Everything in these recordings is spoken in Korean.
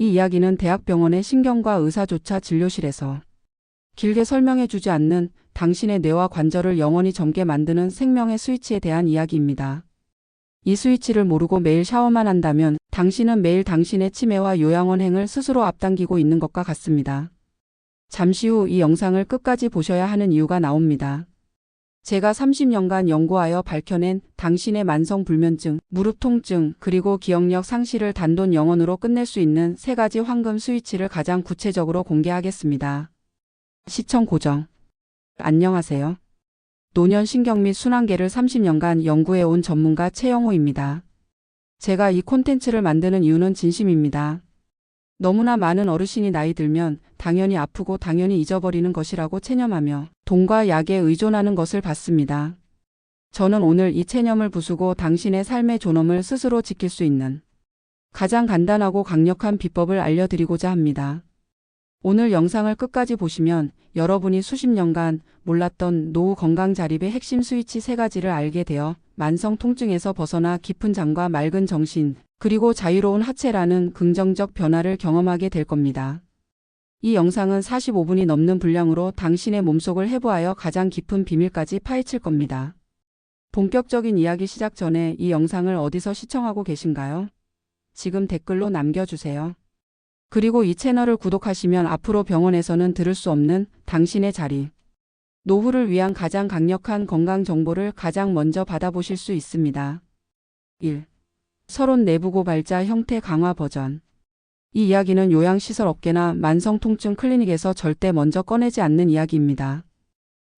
이 이야기는 대학병원의 신경과 의사조차 진료실에서 길게 설명해 주지 않는 당신의 뇌와 관절을 영원히 젊게 만드는 생명의 스위치에 대한 이야기입니다. 이 스위치를 모르고 매일 샤워만 한다면 당신은 매일 당신의 치매와 요양원행을 스스로 앞당기고 있는 것과 같습니다. 잠시 후 이 영상을 끝까지 보셔야 하는 이유가 나옵니다. 제가 30년간 연구하여 밝혀낸 당신의 만성 불면증, 무릎 통증, 그리고 기억력 상실을 단돈 영원으로 끝낼 수 있는 세 가지 황금 스위치를 가장 구체적으로 공개하겠습니다. 시청 고정. 안녕하세요. 노년 신경 및 순환계를 30년간 연구해 온 전문가 최영호입니다. 제가 이 콘텐츠를 만드는 이유는 진심입니다. 너무나 많은 어르신이 나이 들면 당연히 아프고 당연히 잊어버리는 것이라고 체념하며 돈과 약에 의존하는 것을 봤습니다. 저는 오늘 이 체념을 부수고 당신의 삶의 존엄을 스스로 지킬 수 있는 가장 간단하고 강력한 비법을 알려드리고자 합니다. 오늘 영상을 끝까지 보시면 여러분이 수십 년간 몰랐던 노후 건강 자립의 핵심 스위치 세 가지를 알게 되어 만성 통증에서 벗어나 깊은 잠과 맑은 정신, 그리고 자유로운 하체라는 긍정적 변화를 경험하게 될 겁니다. 이 영상은 45분이 넘는 분량으로 당신의 몸속을 해부하여 가장 깊은 비밀까지 파헤칠 겁니다. 본격적인 이야기 시작 전에 이 영상을 어디서 시청하고 계신가요? 지금 댓글로 남겨주세요. 그리고 이 채널을 구독하시면 앞으로 병원에서는 들을 수 없는 당신의 자리, 노후를 위한 가장 강력한 건강 정보를 가장 먼저 받아보실 수 있습니다. 1. 서론 내부 고발자 형태 강화 버전. 이 이야기는 요양시설 업계나 만성통증 클리닉에서 절대 먼저 꺼내지 않는 이야기입니다.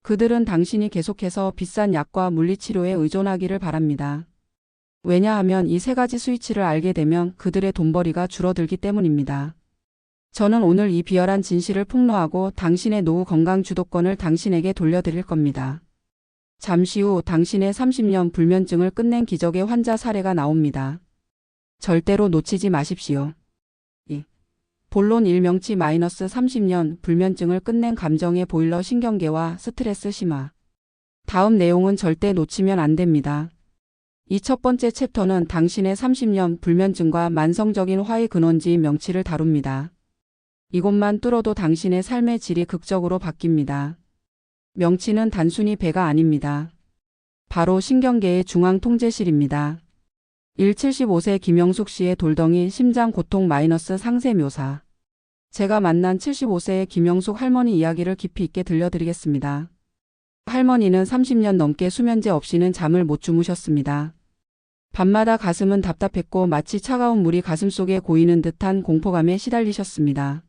그들은 당신이 계속해서 비싼 약과 물리치료에 의존하기를 바랍니다. 왜냐하면 이 세 가지 스위치를 알게 되면 그들의 돈벌이가 줄어들기 때문입니다. 저는 오늘 이 비열한 진실을 폭로하고 당신의 노후 건강 주도권을 당신에게 돌려드릴 겁니다. 잠시 후 당신의 30년 불면증을 끝낸 기적의 환자 사례가 나옵니다. 절대로 놓치지 마십시오. 2. 본론 1명치 마이너스 30년 불면증을 끝낸 감정의 보일러 신경계와 스트레스 심화. 다음 내용은 절대 놓치면 안 됩니다. 이 첫 번째 챕터는 당신의 30년 불면증과 만성적인 화의 근원지인 명치를 다룹니다. 이곳만 뚫어도 당신의 삶의 질이 극적으로 바뀝니다. 명치는 단순히 배가 아닙니다. 바로 신경계의 중앙 통제실입니다. 175세 김영숙 씨의 돌덩이 심장 고통 마이너스 상세 묘사. 제가 만난 75세의 김영숙 할머니 이야기를 깊이 있게 들려드리겠습니다. 할머니는 30년 넘게 수면제 없이는 잠을 못 주무셨습니다. 밤마다 가슴은 답답했고 마치 차가운 물이 가슴 속에 고이는 듯한 공포감에 시달리셨습니다.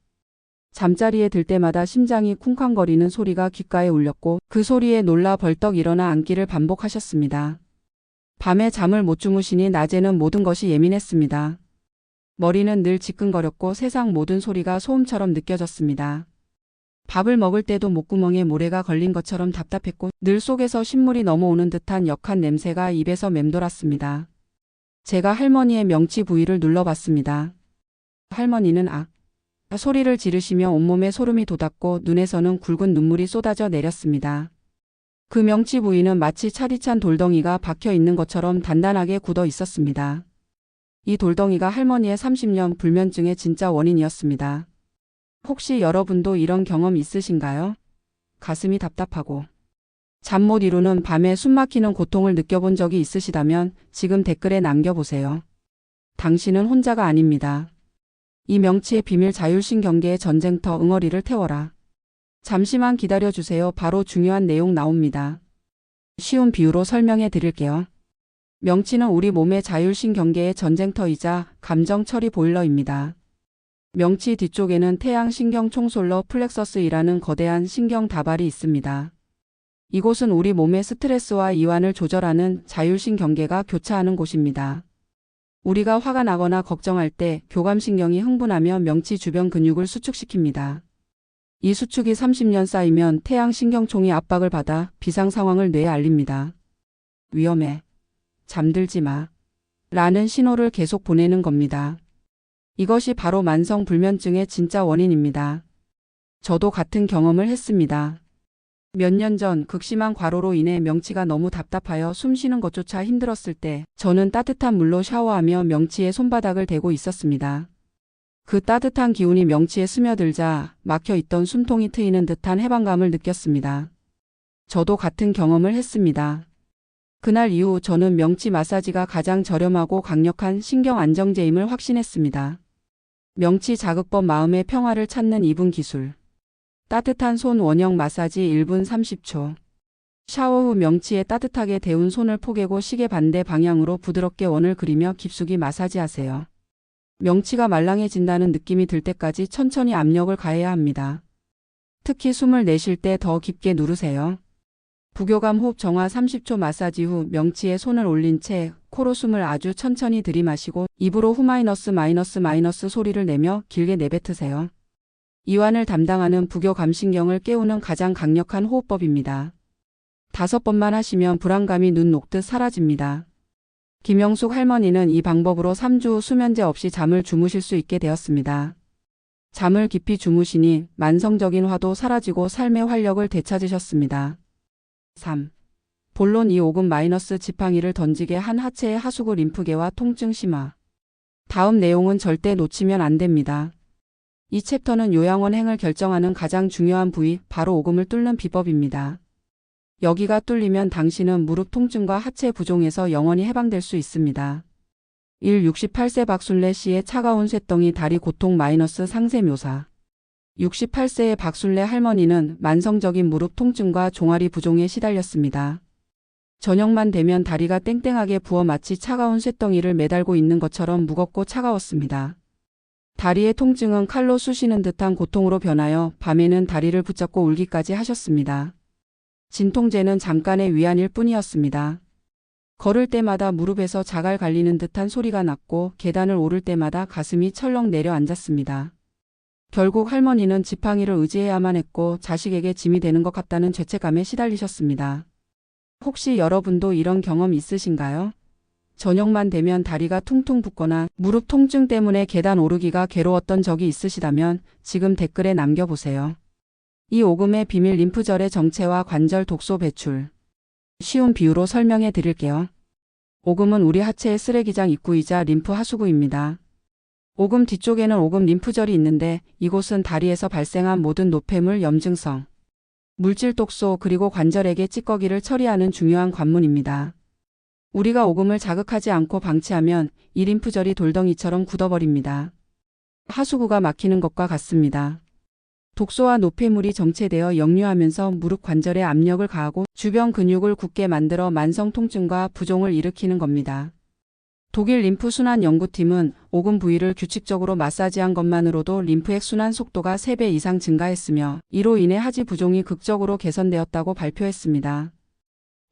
잠자리에 들 때마다 심장이 쿵쾅거리는 소리가 귓가에 울렸고 그 소리에 놀라 벌떡 일어나 앉기를 반복하셨습니다. 밤에 잠을 못 주무시니 낮에는 모든 것이 예민했습니다. 머리는 늘 지끈거렸고 세상 모든 소리가 소음처럼 느껴졌습니다. 밥을 먹을 때도 목구멍에 모래가 걸린 것처럼 답답했고 늘 속에서 신물이 넘어오는 듯한 역한 냄새가 입에서 맴돌았습니다. 제가 할머니의 명치 부위를 눌러봤습니다. 할머니는 아, 소리를 지르시며 온몸에 소름이 돋았고 눈에서는 굵은 눈물이 쏟아져 내렸습니다. 그 명치 부위는 마치 차디찬 돌덩이가 박혀 있는 것처럼 단단하게 굳어 있었습니다. 이 돌덩이가 할머니의 30년 불면증의 진짜 원인이었습니다. 혹시 여러분도 이런 경험 있으신가요? 가슴이 답답하고 잠 못 이루는 밤에 숨 막히는 고통을 느껴본 적이 있으시다면 지금 댓글에 남겨보세요. 당신은 혼자가 아닙니다. 이 명치의 비밀 자율신 경계의 전쟁터 응어리를 태워라. 잠시만 기다려주세요. 바로 중요한 내용 나옵니다. 쉬운 비유로 설명해 드릴게요. 명치는 우리 몸의 자율신 경계의 전쟁터이자 감정 처리 보일러입니다. 명치 뒤쪽에는 태양 신경 총솔러 플렉서스이라는 거대한 신경 다발이 있습니다. 이곳은 우리 몸의 스트레스와 이완을 조절하는 자율신 경계가 교차하는 곳입니다. 우리가 화가 나거나 걱정할 때 교감신경이 흥분하며 명치 주변 근육을 수축시킵니다. 이 수축이 30년 쌓이면 태양신경총이 압박을 받아 비상 상황을 뇌에 알립니다. 위험해. 잠들지 마. 라는 신호를 계속 보내는 겁니다. 이것이 바로 만성 불면증의 진짜 원인입니다. 저도 같은 경험을 했습니다. 몇 년 전 극심한 과로로 인해 명치가 너무 답답하여 숨 쉬는 것조차 힘들었을 때 저는 따뜻한 물로 샤워하며 명치에 손바닥을 대고 있었습니다. 그 따뜻한 기운이 명치에 스며들자 막혀 있던 숨통이 트이는 듯한 해방감을 느꼈습니다. 저도 같은 경험을 했습니다. 그날 이후 저는 명치 마사지가 가장 저렴하고 강력한 신경 안정제임을 확신했습니다. 명치 자극법 마음의 평화를 찾는 2분 기술. 따뜻한 손 원형 마사지 1분 30초. 샤워 후 명치에 따뜻하게 데운 손을 포개고 시계 반대 방향으로 부드럽게 원을 그리며 깊숙이 마사지하세요. 명치가 말랑해진다는 느낌이 들 때까지 천천히 압력을 가해야 합니다. 특히 숨을 내쉴 때 더 깊게 누르세요. 부교감 호흡 정화 30초 마사지 후 명치에 손을 올린 채 코로 숨을 아주 천천히 들이마시고 입으로 후 마이너스 마이너스 마이너스 소리를 내며 길게 내뱉으세요. 이완을 담당하는 부교감신경을 깨우는 가장 강력한 호흡법입니다. 다섯 번만 하시면 불안감이 눈 녹듯 사라집니다. 김영숙 할머니는 이 방법으로 3주 후 수면제 없이 잠을 주무실 수 있게 되었습니다. 잠을 깊이 주무시니 만성적인 화도 사라지고 삶의 활력을 되찾으셨습니다. 3. 본론 이 오금 마이너스 지팡이를 던지게 한 하체의 하수구 림프계와 통증 심화. 다음 내용은 절대 놓치면 안 됩니다. 이 챕터는 요양원 행을 결정하는 가장 중요한 부위, 바로 오금을 뚫는 비법입니다. 여기가 뚫리면 당신은 무릎 통증과 하체 부종에서 영원히 해방될 수 있습니다. 1. 68세 박순례 씨의 차가운 쇠덩이 다리 고통 마이너스 상세 묘사. 68세의 박순례 할머니는 만성적인 무릎 통증과 종아리 부종에 시달렸습니다. 저녁만 되면 다리가 땡땡하게 부어 마치 차가운 쇠덩이를 매달고 있는 것처럼 무겁고 차가웠습니다. 다리의 통증은 칼로 쑤시는 듯한 고통으로 변하여 밤에는 다리를 붙잡고 울기까지 하셨습니다. 진통제는 잠깐의 위안일 뿐이었습니다. 걸을 때마다 무릎에서 자갈 갈리는 듯한 소리가 났고 계단을 오를 때마다 가슴이 철렁 내려앉았습니다. 결국 할머니는 지팡이를 의지해야만 했고 자식에게 짐이 되는 것 같다는 죄책감에 시달리셨습니다. 혹시 여러분도 이런 경험 있으신가요? 저녁만 되면 다리가 퉁퉁 붓거나 무릎 통증 때문에 계단 오르기가 괴로웠던 적이 있으시다면 지금 댓글에 남겨보세요. 이 오금의 비밀 림프절의 정체와 관절 독소 배출. 쉬운 비유로 설명해 드릴게요. 오금은 우리 하체의 쓰레기장 입구이자 림프 하수구입니다. 오금 뒤쪽에는 오금 림프절이 있는데 이곳은 다리에서 발생한 모든 노폐물 염증성, 물질 독소 그리고 관절에게 찌꺼기를 처리하는 중요한 관문입니다. 우리가 오금을 자극하지 않고 방치하면 이 림프절이 돌덩이처럼 굳어버립니다. 하수구가 막히는 것과 같습니다. 독소와 노폐물이 정체되어 역류하면서 무릎 관절에 압력을 가하고 주변 근육을 굳게 만들어 만성 통증과 부종을 일으키는 겁니다. 독일 림프 순환 연구팀은 오금 부위를 규칙적으로 마사지한 것만으로도 림프액 순환 속도가 3배 이상 증가했으며 이로 인해 하지 부종이 극적으로 개선되었다고 발표했습니다.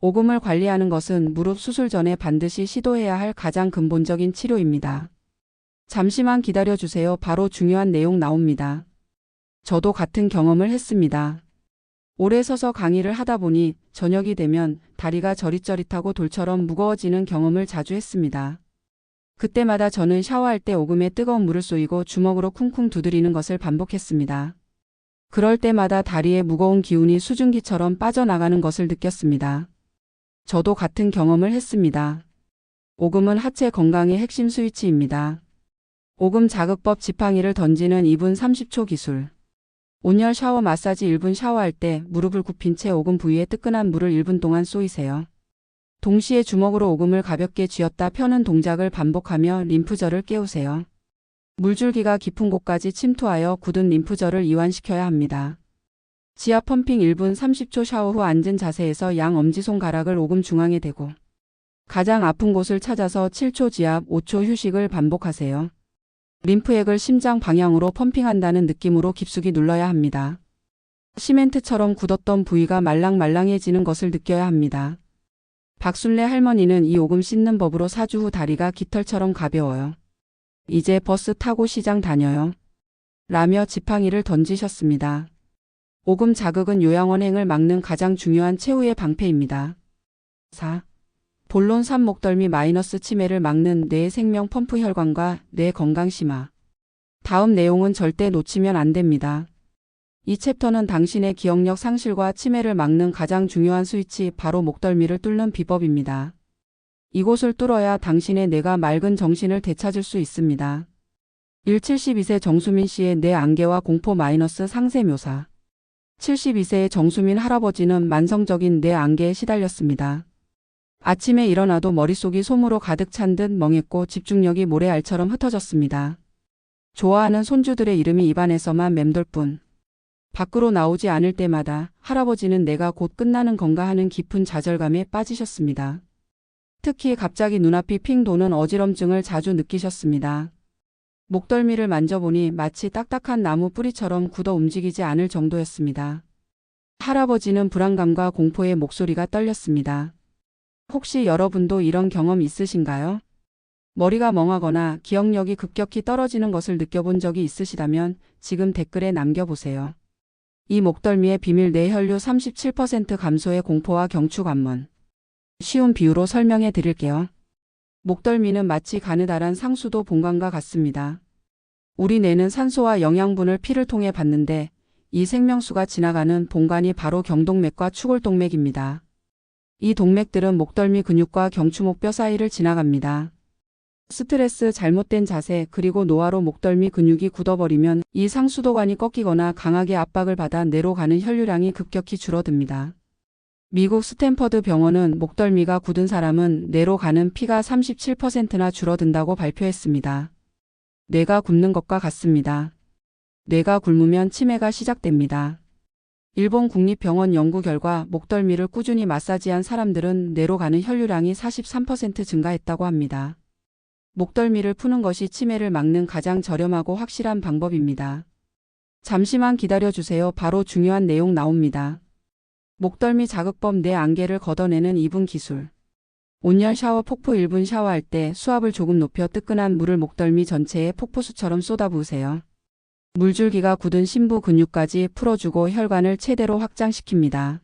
오금을 관리하는 것은 무릎 수술 전에 반드시 시도해야 할 가장 근본적인 치료입니다. 잠시만 기다려 주세요. 바로 중요한 내용 나옵니다. 저도 같은 경험을 했습니다. 오래 서서 강의를 하다 보니 저녁이 되면 다리가 저릿저릿하고 돌처럼 무거워지는 경험을 자주 했습니다. 그때마다 저는 샤워할 때 오금에 뜨거운 물을 쏘이고 주먹으로 쿵쿵 두드리는 것을 반복했습니다. 그럴 때마다 다리에 무거운 기운이 수증기처럼 빠져나가는 것을 느꼈습니다. 저도 같은 경험을 했습니다. 오금은 하체 건강의 핵심 스위치입니다. 오금 자극법 지팡이를 던지는 2분 30초 기술. 온열 샤워 마사지 1분 샤워할 때 무릎을 굽힌 채 오금 부위에 뜨끈한 물을 1분 동안 쏘이세요. 동시에 주먹으로 오금을 가볍게 쥐었다 펴는 동작을 반복하며 림프절을 깨우세요. 물줄기가 깊은 곳까지 침투하여 굳은 림프절을 이완시켜야 합니다. 지압 펌핑 1분 30초 샤워 후 앉은 자세에서 양 엄지손가락을 오금 중앙에 대고 가장 아픈 곳을 찾아서 7초 지압 5초 휴식을 반복하세요. 림프액을 심장 방향으로 펌핑한다는 느낌으로 깊숙이 눌러야 합니다. 시멘트처럼 굳었던 부위가 말랑말랑해지는 것을 느껴야 합니다. 박순례 할머니는 이 오금 씻는 법으로 사주 후 다리가 깃털처럼 가벼워요. 이제 버스 타고 시장 다녀요. 라며 지팡이를 던지셨습니다. 오금 자극은 요양원 행을 막는 가장 중요한 최후의 방패입니다. 4. 본론 3 목덜미 마이너스 치매를 막는 뇌 생명 펌프 혈관과 뇌 건강 심화. 다음 내용은 절대 놓치면 안 됩니다. 이 챕터는 당신의 기억력 상실과 치매를 막는 가장 중요한 스위치 바로 목덜미를 뚫는 비법입니다. 이곳을 뚫어야 당신의 뇌가 맑은 정신을 되찾을 수 있습니다. 1. 72세 정수민 씨의 내 안개와 공포 마이너스 상세 묘사. 72세의 정수민 할아버지는 만성적인 내 안개에 시달렸습니다. 아침에 일어나도 머릿속이 솜으로 가득 찬 듯 멍했고 집중력이 모래알처럼 흩어졌습니다. 좋아하는 손주들의 이름이 입안에서만 맴돌 뿐. 밖으로 나오지 않을 때마다 할아버지는 내가 곧 끝나는 건가 하는 깊은 좌절감에 빠지셨습니다. 특히 갑자기 눈앞이 핑 도는 어지럼증을 자주 느끼셨습니다. 목덜미를 만져보니 마치 딱딱한 나무 뿌리처럼 굳어 움직이지 않을 정도였습니다. 할아버지는 불안감과 공포에 목소리가 떨렸습니다. 혹시 여러분도 이런 경험 있으신가요? 머리가 멍하거나 기억력이 급격히 떨어지는 것을 느껴본 적이 있으시다면 지금 댓글에 남겨보세요. 이 목덜미의 비밀 뇌혈류 37% 감소의 공포와 경축 안문. 쉬운 비유로 설명해 드릴게요. 목덜미는 마치 가느다란 상수도 본관과 같습니다. 우리 뇌는 산소와 영양분을 피를 통해 받는데 이 생명수가 지나가는 본관이 바로 경동맥과 추골동맥입니다. 이 동맥들은 목덜미 근육과 경추목뼈 사이를 지나갑니다. 스트레스, 잘못된 자세, 그리고 노화로 목덜미 근육이 굳어버리면 이 상수도관이 꺾이거나 강하게 압박을 받아 뇌로 가는 혈류량이 급격히 줄어듭니다. 미국 스탠퍼드 병원은 목덜미가 굳은 사람은 뇌로 가는 피가 37%나 줄어든다고 발표했습니다. 뇌가 굽는 것과 같습니다. 뇌가 굶으면 치매가 시작됩니다. 일본 국립병원 연구 결과 목덜미를 꾸준히 마사지한 사람들은 뇌로 가는 혈류량이 43% 증가했다고 합니다. 목덜미를 푸는 것이 치매를 막는 가장 저렴하고 확실한 방법입니다. 잠시만 기다려주세요. 바로 중요한 내용 나옵니다. 목덜미 자극법 내 안개를 걷어내는 2분 기술. 온열 샤워 폭포 1분 샤워할 때 수압을 조금 높여 뜨끈한 물을 목덜미 전체에 폭포수처럼 쏟아부으세요. 물줄기가 굳은 심부 근육까지 풀어주고 혈관을 최대로 확장시킵니다.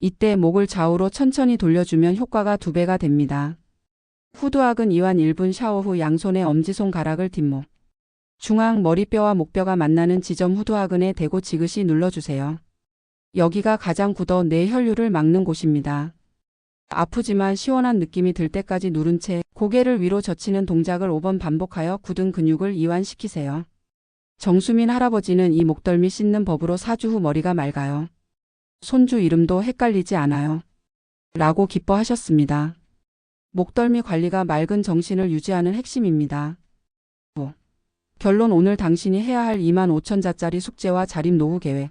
이때 목을 좌우로 천천히 돌려주면 효과가 두 배가 됩니다. 후두학은 이완 1분 샤워 후 양손의 엄지손가락을 뒷목, 중앙 머리뼈와 목뼈가 만나는 지점 후두하근에 대고 지그시 눌러주세요. 여기가 가장 굳어 뇌 혈류를 막는 곳입니다. 아프지만 시원한 느낌이 들 때까지 누른 채 고개를 위로 젖히는 동작을 5번 반복하여 굳은 근육을 이완시키세요. 정수민 할아버지는 이 목덜미 씻는 법으로 4주 후 머리가 맑아요. 손주 이름도 헷갈리지 않아요. 라고 기뻐하셨습니다. 목덜미 관리가 맑은 정신을 유지하는 핵심입니다. 뭐. 결론 오늘 당신이 해야 할 2만 5천 자짜리 숙제와 자립 노후 계획.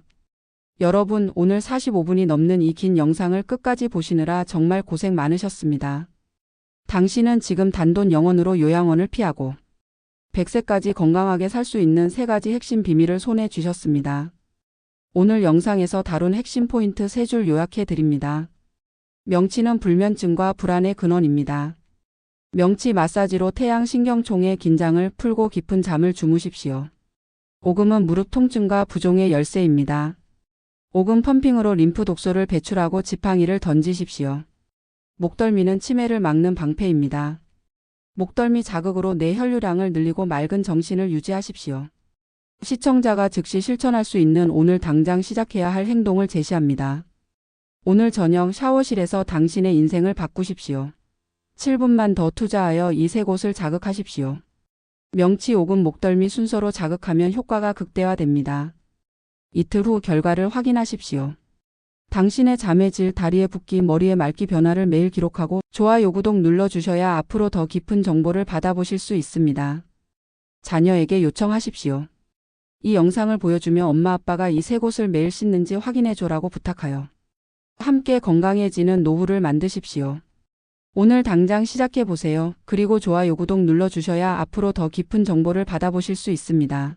여러분 오늘 45분이 넘는 이 긴 영상을 끝까지 보시느라 정말 고생 많으셨습니다. 당신은 지금 단돈 영원으로 요양원을 피하고 100세까지 건강하게 살 수 있는 세 가지 핵심 비밀을 손에 쥐셨습니다. 오늘 영상에서 다룬 핵심 포인트 세 줄 요약해 드립니다. 명치는 불면증과 불안의 근원입니다. 명치 마사지로 태양 신경총의 긴장을 풀고 깊은 잠을 주무십시오. 오금은 무릎 통증과 부종의 열쇠입니다. 오금 펌핑으로 림프 독소를 배출하고 지팡이를 던지십시오. 목덜미는 치매를 막는 방패입니다. 목덜미 자극으로 뇌 혈류량을 늘리고 맑은 정신을 유지하십시오. 시청자가 즉시 실천할 수 있는 오늘 당장 시작해야 할 행동을 제시합니다. 오늘 저녁 샤워실에서 당신의 인생을 바꾸십시오. 7분만 더 투자하여 이 세 곳을 자극하십시오. 명치 오금 목덜미 순서로 자극하면 효과가 극대화됩니다. 이틀 후 결과를 확인하십시오. 당신의 잠의 질, 다리의 붓기, 머리의 맑기 변화를 매일 기록하고 좋아요 구독 눌러주셔야 앞으로 더 깊은 정보를 받아보실 수 있습니다. 자녀에게 요청하십시오. 이 영상을 보여주며 엄마 아빠가 이 세 곳을 매일 씻는지 확인해줘라고 부탁하여 함께 건강해지는 노후를 만드십시오. 오늘 당장 시작해보세요. 그리고 좋아요 구독 눌러주셔야 앞으로 더 깊은 정보를 받아보실 수 있습니다.